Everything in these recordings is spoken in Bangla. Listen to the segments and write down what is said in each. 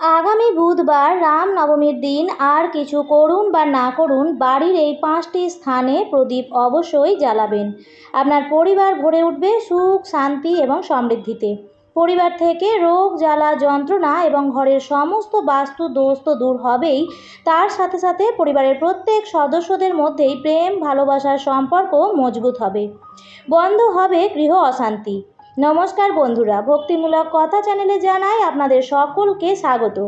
আগামী বুধবার রামনবমীর দিন আর কিছু করুন বা না করুন, বাড়ির এই পাঁচটি স্থানে প্রদীপ অবশ্যই জ্বালাবেন। আপনার পরিবার ভরে উঠবে সুখ, শান্তি এবং সমৃদ্ধিতে। পরিবার থেকে রোগ, জ্বালা, যন্ত্রণা এবং ঘরের সমস্ত বাস্তু দোষ তো দূর হবেই। তার সাথে সাথে পরিবারের প্রত্যেক সদস্যদের মধ্যেই প্রেম, ভালোবাসার সম্পর্ক মজবুত হবে। বন্ধ হবে গৃহ অশান্তি। নমস্কার বন্ধুরা, ভক্তিমূলক কথা চ্যানেলে জানাই আপনাদের সকলকে স্বাগত।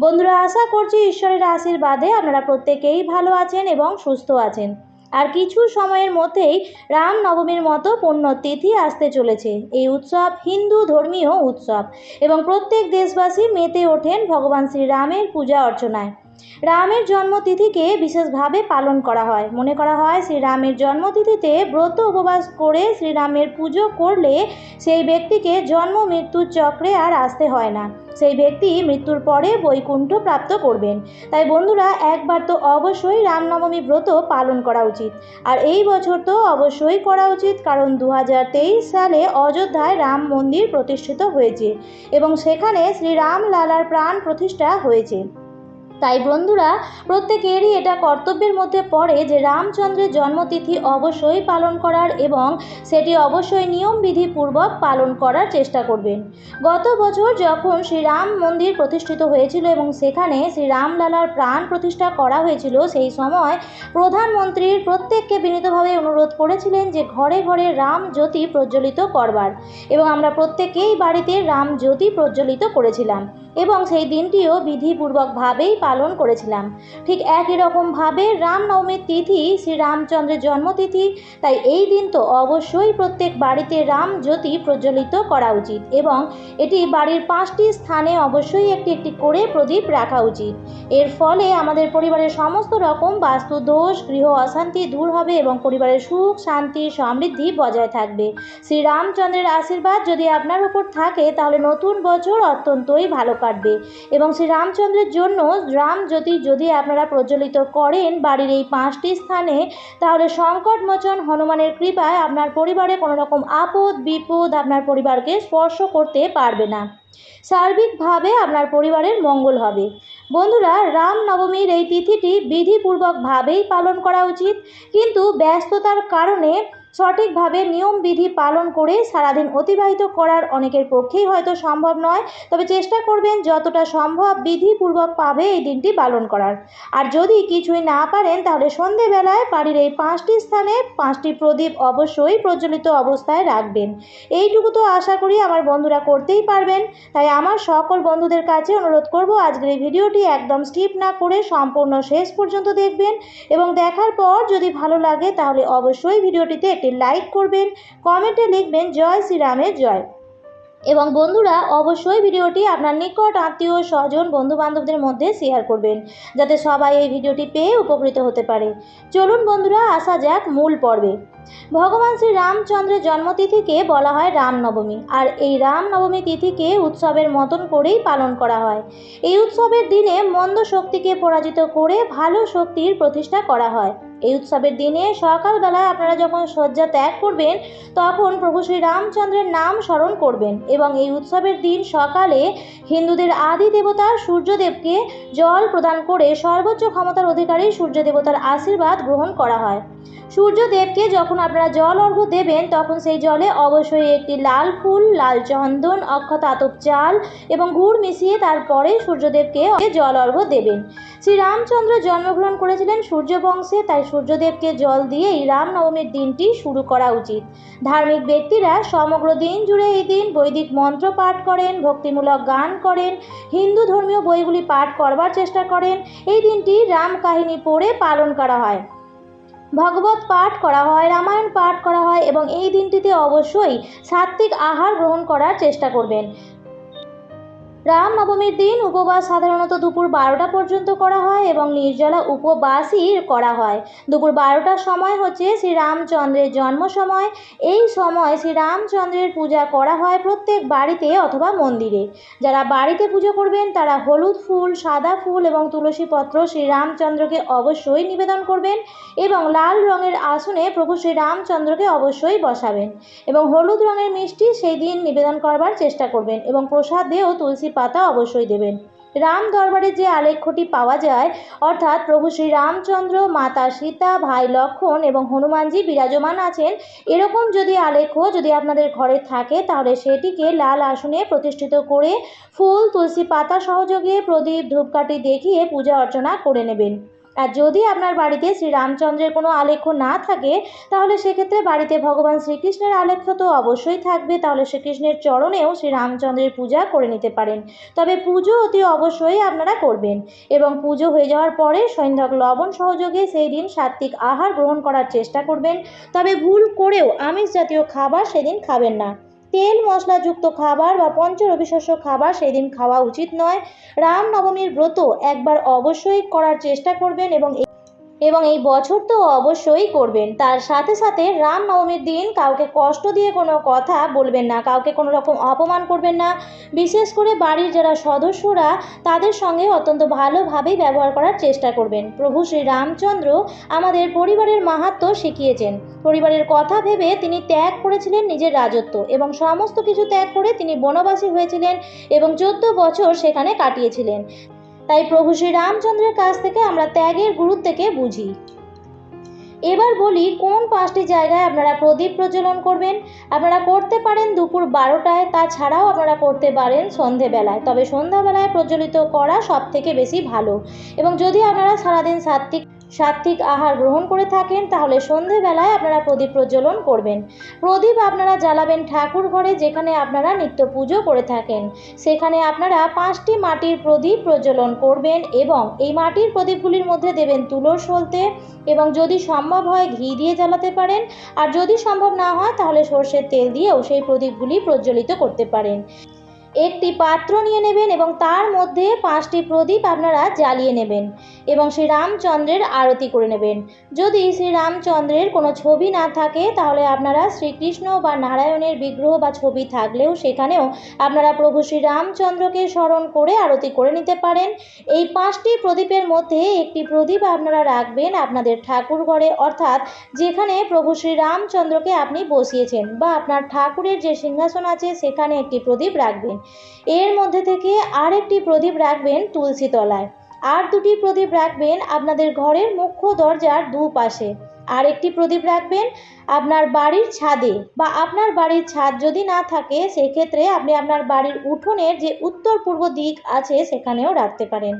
বন্ধুরা, আশা করছি ঈশ্বরের আশীর্বাদে আপনারা প্রত্যেকেই ভালো আছেন এবং সুস্থ আছেন। আর কিছু সময়ের মধ্যেই রাম নবমীর মতো পুণ্যতিথি আসতে চলেছে। এই উৎসব হিন্দু ধর্মীয় উৎসব এবং প্রত্যেক দেশবাসী মেতে ওঠেন ভগবান শ্রীরামের পূজা অর্চনায়। রামের জন্মতিথিকে বিশেষভাবে পালন করা হয়। মনে করা হয়, শ্রীরামের জন্মতিথিতে ব্রত উপবাস করে শ্রীরামের পুজো করলে সেই ব্যক্তিকে জন্ম মৃত্যুর চক্রে আর আসতে হয় না। সেই ব্যক্তি মৃত্যুর পরে বৈকুণ্ঠ প্রাপ্ত করবেন। তাই বন্ধুরা, একবার তো অবশ্যই রামনবমী ব্রত পালন করা উচিত। আর এই বছর তো অবশ্যই করা উচিত, কারণ দু হাজার তেইশ সালে অযোধ্যায় রাম মন্দির প্রতিষ্ঠিত হয়েছে এবং সেখানে শ্রীরাম লালার প্রাণ প্রতিষ্ঠা হয়েছে। তাই বন্ধুরা, প্রত্যেকেরই এটা কর্তব্যের মধ্যে পড়ে যে রামচন্দ্রের জন্মতিথি অবশ্যই পালন করার এবং সেটি অবশ্যই নিয়মবিধিপূর্বক পালন করার চেষ্টা করবেন। গত বছর যখন শ্রীরাম মন্দির প্রতিষ্ঠিত হয়েছিল এবং সেখানে শ্রীরামলালার প্রাণ প্রতিষ্ঠা করা হয়েছিল, সেই সময় প্রধানমন্ত্রীর প্রত্যেককে বিনীতভাবে অনুরোধ করেছিলেন যে ঘরে ঘরে রাম জ্যোতি প্রজ্বলিত করবার এবং আমরা প্রত্যেকেই বাড়িতে রাম জ্যোতি প্রজ্বলিত করেছিলাম এবং সেই দিনটিও বিধিপূর্বকভাবেই পালন করেছিলাম। ঠিক একই রকমভাবে রামনবমীর তিথি, শ্রীরামচন্দ্রের জন্মতিথি, তাই এই দিন তো অবশ্যই প্রত্যেক বাড়িতে রাম জ্যোতি প্রজ্বলিত করা উচিত এবং এটি বাড়ির পাঁচটি স্থানে অবশ্যই একটি একটি করে প্রদীপ রাখা উচিত। এর ফলে আমাদের পরিবারের সমস্ত রকম বাস্তু দোষ গৃহ অশান্তি দূর হবে এবং পরিবারের সুখ, শান্তি, সমৃদ্ধি বজায় থাকবে। শ্রীরামচন্দ্রের আশীর্বাদ যদি আপনার উপর থাকে, তাহলে নতুন বছর অত্যন্তই ভালো কাটবে এবং শ্রী রামচন্দ্রের জন্য রাম জ্যোতি যদি আপনারা প্রজ্বলিত করেন বাড়ির এই পাঁচটি স্থানে, তাহলে সংকটমোচন হনুমানের কৃপায় আপনার পরিবারে কোনো রকম আপদ, বিপদ আপনার পরিবারকে স্পর্শ করতে পারবে না। সার্বিকভাবে আপনার পরিবারের মঙ্গল হবে। বন্ধুরা, রাম নবমীর এই তিথিটি বিধিপূর্বকভাবেই পালন করা উচিত। কিন্তু ব্যস্ততার কারণে সঠিকভাবে নিয়মবিধি পালন করে সারাদিন অতিবাহিত করার অনেকের পক্ষেই হয়তো সম্ভব নয়। তবে চেষ্টা করবেন যতটা সম্ভব বিধিপূর্বক পাবে এই দিনটি পালন করার। আর যদি কিছুই না পারেন, তাহলে সন্ধেবেলায় বাড়ির এই পাঁচটি স্থানে পাঁচটি প্রদীপ অবশ্যই প্রজ্বলিত অবস্থায় রাখবেন। এইটুকু তো আশা করি আমার বন্ধুরা করতেই পারবেন। তাই আমার সকল বন্ধুদের কাছে অনুরোধ করব, আজকের এই ভিডিওটি একদম স্কিপ না করে সম্পূর্ণ শেষ পর্যন্ত দেখবেন। এবং দেখার পর যদি ভালো লাগে, তাহলে অবশ্যই ভিডিওটিতে একটি লাইক করবেন, কমেন্টে লিখবেন, জয় শ্রীরামের জয়। এবং বন্ধুরা, অবশ্যই ভিডিওটি আপনার নিকট আত্মীয়, স্বজন, বন্ধুবান্ধবদের মধ্যে শেয়ার করবেন, যাতে সবাই এই ভিডিওটি পেয়ে উপকৃত হতে পারে। চলুন বন্ধুরা, আসা যাক মূল পর্বে। ভগবান শ্রী রামচন্দ্রের জন্মতিথিকে বলা হয় রামনবমী। আর এই রামনবমী তিথিকে উৎসবের মতন করেই পালন করা হয়। এই উৎসবের দিনে মন্দ শক্তিকে পরাজিত করে ভালো শক্তির প্রতিষ্ঠা করা হয়। এই উৎসবের দিনে সকালবেলায় আপনারা যখন শয্যা ত্যাগ করবেন, তখন প্রভু শ্রী রামচন্দ্রের নাম স্মরণ করবেন এবং এই উৎসবের দিন সকালে হিন্দুদের আদি দেবতা সূর্যদেবকে জল প্রদান করে সর্বোচ্চ ক্ষমতার অধিকারী সূর্যদেবতার আশীর্বাদ গ্রহণ করা হয়। সূর্যদেবকে যখন আপনারা জল অর্ঘ্য দেবেন, তখন সেই জলে অবশ্যই একটি লাল ফুল, লাল চন্দন, অক্ষত আতপ চাল এবং গুড় মিশিয়ে তারপরে সূর্যদেবকে জল অর্ঘ্য দেবেন। শ্রীরামচন্দ্র জন্মগ্রহণ করেছিলেন সূর্য বংশে তাই সূর্যদেবকে জল দিয়েই রামনবমীর দিনটি শুরু করা উচিত। ধার্মিক ব্যক্তিরা সমগ্র দিন জুড়ে এই দিন বৈদিক মন্ত্র পাঠ করেন, ভক্তিমূলক গান করেন, হিন্দু ধর্মীয় বইগুলি পাঠ করবার চেষ্টা করেন। এই দিনটি রাম কাহিনী পড়ে পালন করা হয়। ভগবত পাঠ করা হয়, রামায়ণ পাঠ করা হয় এবং এই দিনটিতে অবশ্যই সাত্ত্বিক আহার গ্রহণ করার চেষ্টা করবেন। রাম নবমীর দিন উপবাস সাধারণত দুপুর বারোটা পর্যন্ত করা হয় এবং নির্জলা উপবাসই করা হয়। দুপুর বারোটার সময় হচ্ছে শ্রীরামচন্দ্রের জন্ম সময় এই সময় শ্রীরামচন্দ্রের পূজা করা হয় প্রত্যেক বাড়িতে অথবা মন্দিরে। যারা বাড়িতে পুজো করবেন তারা হলুদ ফুল, সাদা ফুল এবং তুলসী পত্র শ্রীরামচন্দ্রকে অবশ্যই নিবেদন করবেন এবং লাল রঙের আসনে প্রভু শ্রীরামচন্দ্রকে অবশ্যই বসাবেন এবং হলুদ রঙের মিষ্টি সেই দিন নিবেদন করবার চেষ্টা করবেন এবং প্রসাদেও তুলসী পাতা অবশ্যই দেবেন। রাম দরবারে যে আলেখ্যটি পাওয়া যায়, অর্থাৎ প্রভু শ্রী রামচন্দ্র মাতা সীতা, ভাই লক্ষণ এবং হনুমানজি বিরাজমান আছেন, এরকম যদি আলেখ্য যদি আপনাদের ঘরে থাকে, তাহলে সেটিকে লাল আসনে প্রতিষ্ঠিত করে ফুল, তুলসী পাতা সহযোগে প্রদীপ, ধূপকাঠি দেখিয়ে পূজা অর্চনা করে নেবেন। আর যদি আপনার বাড়িতে শ্রী রামচন্দ্রের কোনো আলেখ্য না থাকে, তাহলে সেক্ষেত্রে বাড়িতে ভগবান শ্রীকৃষ্ণের আলেখ্য তো অবশ্যই থাকবে। তাহলে শ্রীকৃষ্ণের চরণেও শ্রী রামচন্দ্রের পূজা করে নিতে পারেন। তবে পুজো অতি অবশ্যই আপনারা করবেন এবং পুজো হয়ে যাওয়ার পরে সন্ধ্যাক লবণ সহযোগে সেই দিন সাত্ত্বিক আহার গ্রহণ করার চেষ্টা করবেন। তবে ভুল করেও আমিষ জাতীয় খাবার সেদিন খাবেন না। তেল মশলাযুক্ত খাবার বা পঞ্চরবিশস্য খাবার সেই দিন খাওয়া উচিত নয়। রামনবমীর ব্রত একবার অবশ্যই করার চেষ্টা করবেন এবং এবং এই বছর তো অবশ্যই করবেন। তার সাথে সাথে রামনবমীর দিন কাউকে কষ্ট দিয়ে কোনো কথা বলবেন না, কাউকে কোনো রকম অপমান করবেন না। বিশেষ করে বাড়ির যারা সদস্যরা, তাদের সঙ্গে অত্যন্ত ভালোভাবেই ব্যবহার করার চেষ্টা করবেন। প্রভু শ্রী রামচন্দ্র আমাদের পরিবারের মাহাত্ম শিখিয়েছেন। পরিবারের কথা ভেবে তিনি ত্যাগ করেছিলেন নিজের রাজত্ব এবং সমস্ত কিছু ত্যাগ করে তিনি বনবাসী হয়েছিলেন এবং চোদ্দ বছর সেখানে কাটিয়েছিলেন। তাই প্রভু শ্রী রামচন্দ্রের কাছ থেকে আমরা ত্যাগের গুরুত্বকে বুঝি। এবার বলি, কোন পাঁচটি জায়গায় আপনারা প্রদীপ প্রজ্বলন করবেন? আপনারা করতে পারেন দুপুর বারোটায়, তাছাড়াও আপনারা করতে পারেন সন্ধেবেলায়। তবে সন্ধ্যাবেলায় প্রজ্বলিত করা সব থেকে বেশি ভালো। এবং যদি আপনারা সারাদিন সাত্ত্বিক সাত্ত্বিক আহার গ্রহণ করে থাকেন, তাহলে সন্ধেবেলায় আপনারা প্রদীপ প্রজ্বলন করবেন। প্রদীপ আপনারা জ্বালাবেন ঠাকুর ঘরে, যেখানে আপনারা নিত্য পুজো করে থাকেন। সেখানে আপনারা পাঁচটি মাটির প্রদীপ প্রজ্বলন করবেন এবং এই মাটির প্রদীপগুলির মধ্যে দেবেন তুলোর সলতে এবং যদি সম্ভব হয় ঘি দিয়ে জ্বালাতে পারেন। আর যদি সম্ভব না হয়, তাহলে সর্ষের তেল দিয়েও সেই প্রদীপগুলি প্রজ্বলিত করতে পারেন। একটি পাত্র নিয়ে নেবেন এবং তার মধ্যে পাঁচটি প্রদীপ আপনারা জ্বালিয়ে নেবেন এবং শ্রী রামচন্দ্রের আরতি করে নেবেন। যদি শ্রী রামচন্দ্রের কোনো ছবি না থাকে, তাহলে আপনারা শ্রীকৃষ্ণ বা নারায়ণের বিগ্রহ বা ছবি থাকলেও সেখানেও আপনারা প্রভু শ্রী রামচন্দ্রকে স্মরণ করে আরতি করে নিতে পারেন। এই পাঁচটি প্রদীপের মধ্যে একটি প্রদীপ আপনারা রাখবেন আপনাদের ঠাকুর ঘরে, অর্থাৎ যেখানে প্রভু শ্রী রামচন্দ্রকে আপনি বসিয়েছেন বা আপনার ঠাকুরের যে সিংহাসন আছে, সেখানে একটি প্রদীপ রাখবেন। এর মধ্যে থেকে আরেকটি প্রদীপ রাখবেন তুলসী তলায়। আর দুটি প্রদীপ রাখবেন আপনাদের ঘরের মুখ্য দরজার দুপাশে। আর একটি প্রদীপ রাখবেন আপনার বাড়ির ছাদে বা আপনার বাড়ির ছাদ যদি না থাকে, সেক্ষেত্রে আপনি আপনার বাড়ির উঠোনের যে উত্তর পূর্ব দিক আছে, সেখানেও রাখতে পারেন।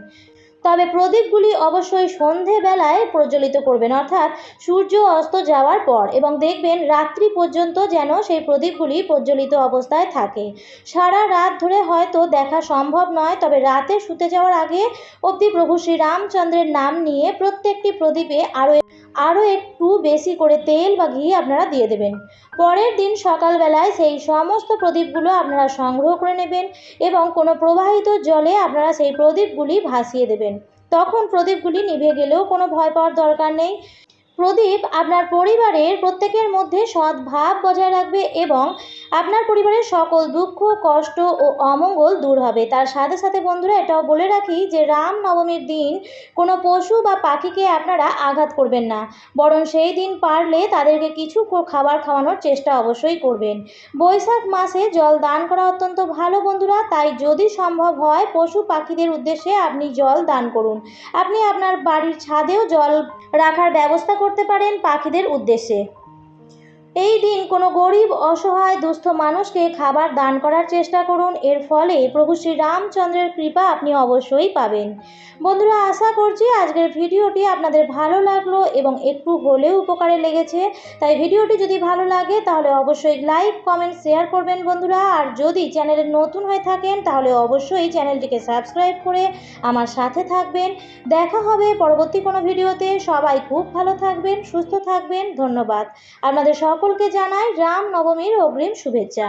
তবে প্রদীপগুলি অবশ্যই সন্ধেবেলায় প্রজ্বলিত করবেন। অর্থাৎ সূর্য অস্ত যাওয়ার পর এবং দেখবেন রাত্রি পর্যন্ত যেন সেই প্রদীপগুলি প্রজ্বলিত অবস্থায় থাকে। সারা রাত ধরে হয়তো দেখা সম্ভব নয়, তবে রাতে শুতে যাওয়ার আগে অবধি প্রভু শ্রীরামচন্দ্রের নাম নিয়ে প্রত্যেকটি প্রদীপে আরও আরও একটু বেশি করে তেল বা ঘি আপনারা দিয়ে দেবেন। পরের দিন সকালবেলায় সেই সমস্ত প্রদীপগুলো আপনারা সংগ্রহ করে নেবেন এবং কোনো প্রবাহিত জলে আপনারা সেই প্রদীপগুলি ভাসিয়ে দেবেন। তখন প্রদীপগুলি নিভে গেলেও কোনো ভয় পাওয়ার দরকার নেই। প্রদীপ আপনার পরিবারের প্রত্যেকের মধ্যে সদ্ভাব বজায় রাখবে এবং আপনার পরিবারের সকল দুঃখ, কষ্ট ও অমঙ্গল দূর হবে। তার সাথে সাথে বন্ধুরা, এটাও বলে রাখি যে রাম নবমীর দিন কোনো পশু বা পাখিকে আপনারা আঘাত করবেন না। বরং সেই দিন পারলে তাদেরকে কিছু খাবার খাওয়ানোর চেষ্টা অবশ্যই করবেন। বৈশাখ মাসে জল দান করা অত্যন্ত ভালো বন্ধুরা, তাই যদি সম্ভব হয় পশু পাখিদের উদ্দেশ্যে আপনি জল দান করুন। আপনি আপনার বাড়ির ছাদেও জল রাখার ব্যবস্থা করতে পারেন পাখিদের উদ্দেশ্যে। এই দিন কোনো গরিব, অসহায়, দুস্থ মানুষকে খাবার দান করার চেষ্টা করুন। এর ফলে প্রভু শ্রী রামচন্দ্রের কৃপা আপনি অবশ্যই পাবেন। বন্ধুরা, আশা করছি আজকের ভিডিওটি আপনাদের ভালো লাগল এবং একটু হলেও উপকারে লেগেছে। তাই ভিডিওটি যদি ভালো লাগে, তাহলে অবশ্যই লাইক, কমেন্ট, শেয়ার করবেন বন্ধুরা। আর যদি চ্যানেলে নতুন হয়ে থাকেন, তাহলে অবশ্যই চ্যানেলটিকে সাবস্ক্রাইব করে আমার সাথে থাকবেন। দেখা হবে পরবর্তী কোনো ভিডিওতে। সবাই খুব ভালো থাকবেন, সুস্থ থাকবেন। ধন্যবাদ। আপনাদের সকলকে জানাই রাম নবমীর অগ্রিম শুভেচ্ছা।